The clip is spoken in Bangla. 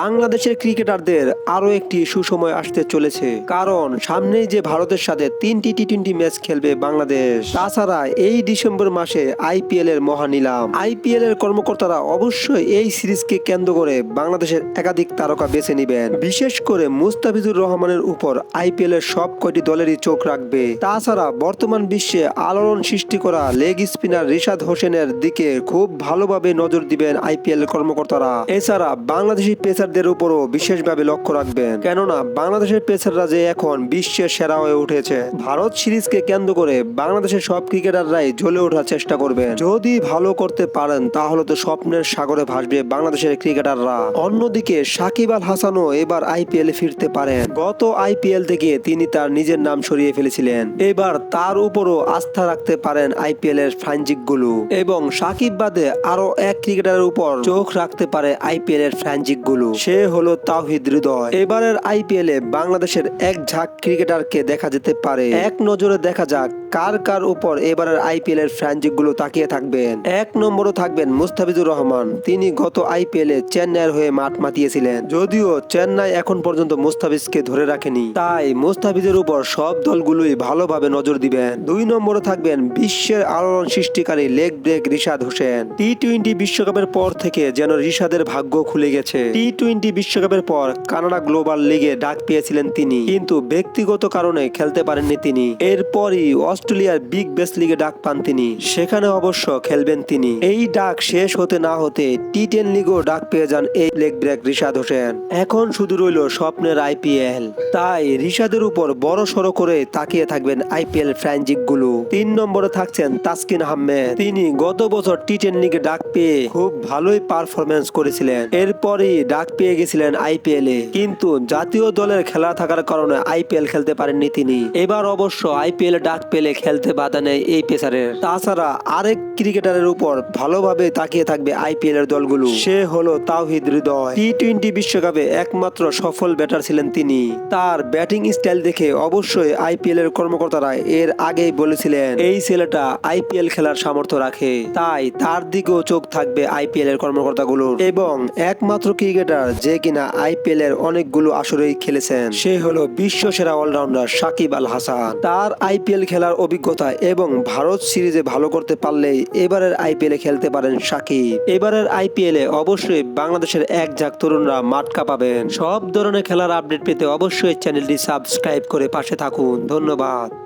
বাংলাদেশের ক্রিকেটারদের আরও একটি সুসময় আসতে চলেছে। কারণ সামনেই যে ভারতের সাথে তিনটি টি টোয়েন্টি ম্যাচ খেলবে বাংলাদেশ, তাছাড়া এই ডিসেম্বর মাসে আইপিএল এর মহানিলাম। আইপিএল এর কর্মকর্তারা অবশ্যই এই সিরিজকে কেন্দ্র করে বাংলাদেশের একাধিক তারকা বেছে নেবেন। বিশেষ করে মুস্তাফিজুর রহমানের উপর আইপিএল এর সব কয়টি দলেরই চোখ রাখবে। তাছাড়া বর্তমান বিশ্বে আলোড়ন সৃষ্টি করা লেগ স্পিনার রিশাদ হোসেনের দিকে খুব ভালোভাবে নজর দিবেন আইপিএল কর্মকর্তারা। এছাড়া বাংলাদেশি পেসারদের উপরও বিশেষভাবে লক্ষ্য রাখবেন। কেননা, বাংলাদেশের পেসাররা যে এখন বিশ্বের সেরা হয়ে উঠেছে, ভারত সিরিজকে কেন্দ্র করে বাংলাদেশের সব ক্রিকেটাররাই জ্বলে ওঠার চেষ্টা করবেন। যদি ভালো করতে পারেন, তাহলে তো স্বপ্নের সাগরে ভাসবে বাংলাদেশের ক্রিকেটাররা। অন্যদিকে, সাকিব আল হাসানও এবার আইপিএল ফিরতে পারেন। গত আইপিএল থেকে তিনি তার নিজের নাম সরিয়ে ফেলেছিলেন। এবার তার উপরও আস্থা রাখতে পারেন আইপিএল এর ফ্রাঞ্চিকগুলো এবং সাকিব বাদে আরও এক ক্রিকেটারের উপর চোখ রাখতে পারে আইপিএল এর ফ্রাঞ্চিকগুলো সে হলো তাওহিদ হৃদয়। এবারের আইপিএল বাংলাদেশের এক ঝাঁক ক্রিকেটারকে দেখা যেতে পারে। এক নজরে দেখা যাক কার কার উপর এবারের আইপিএল এর ফ্রাঞ্চিকগুলো তাকিয়ে থাকবেন? এক নম্বরে থাকবেন মুস্তাফিজুর রহমান। তিনি গত আইপিএল এ চেন্নাইয়ের হয়ে মাঠ মাতিয়েছিলেন। যদিও চেন্নাই এখন পর্যন্ত মুস্তাফিজকে ধরে রাখেনি। তাই মুস্তাফিজের উপর সব দলগুলোই ভালোভাবে নজর দিবেন। দুই নম্বরে থাকবেন বিশ্বের আলোড়ন সৃষ্টিকারী leg break Rishad Hossain. T twenty বিশ্বকাপের পর থেকে যেন রিশাদের ভাগ্য খুলে গেছে। টি টোয়েন্টি বিশ্বকাপের পর কানাডা গ্লোবাল লিগে ডাক পেয়েছিলেন তিনি। কিন্তু ব্যক্তিগত কারণে খেলতে পারেননি তিনি। এরপরই অস্ট্রেলিয়ার বিগ বেস লিগে ডাক পান তিনি। সেখানে অবশ্য খেলবেন তিনি। এই ডাক শেষ হতে না হতে টি টেন লিগও ডাক পেয়ে যান এই লেগ ব্রেক রিশাদ হোসেন। এখন শুধু রইল স্বপ্নের আইপিএল তাই রিশাদের উপর বড় সড়ো করে তাকিয়ে থাকবেন আইপিএল ফ্র্যাঞ্চিকগুলো তিন নম্বরে থাকছেন তাসকিন আহমেদ। তিনি গত বছর টি টেন লিগে ডাক পেয়ে খুব ভালোই পারফরমেন্স করেছিলেন। এরপরই ডাক পেয়ে গেছিলেন আইপিএল এ। কিন্তু জাতীয় দলের খেলা থাকার কারণে আইপিএল খেলতে পারেননি তিনি। এবার অবশ্য আইপিএল ডাক পেলে খেলতে বাধা নেই এই পেসারের। তাছাড়া আরেক ক্রিকেটারের উপর ভালোভাবে তাকিয়ে থাকবে আইপিএল এর দলগুলো। সে হলো তাওহিদ হৃদয়। টি টোয়েন্টি বিশ্বকাপে একমাত্র সফল ব্যাটার ছিলেন তিনি। তার ব্যাটিং স্টাইল দেখে অবশ্যই আইপিএল এর কর্মকর্তারা এর আগেই বলেছিলেন, এই ছেলেটা আইপিএল খেলার সামর্থ্য রাখে। তাই তার দিকেও চোখ থাকবে আইপিএল এর কর্মকর্তাগুলোর। এবং একমাত্র ক্রিকেটার যে কিনা আইপিএল এর অনেকগুলো আসরেই খেলেছেন, সে হলো বিশ্ব সেরা অলরাউন্ডার সাকিব আল হাসান। তার আইপিএল খেলার অভিজ্ঞতা এবং ভারত সিরিজে ভালো করতে পারলেই এবারের আইপিএলে খেলতে পারেন সাকিব। এবারের আইপিএলে অবশ্যই বাংলাদেশের এক ঝাঁক তরুণরা মাঠ কাঁপাবেন সব ধরনের খেলার আপডেট পেতে অবশ্যই চ্যানেলটি সাবস্ক্রাইব করে পাশে থাকুন। ধন্যবাদ।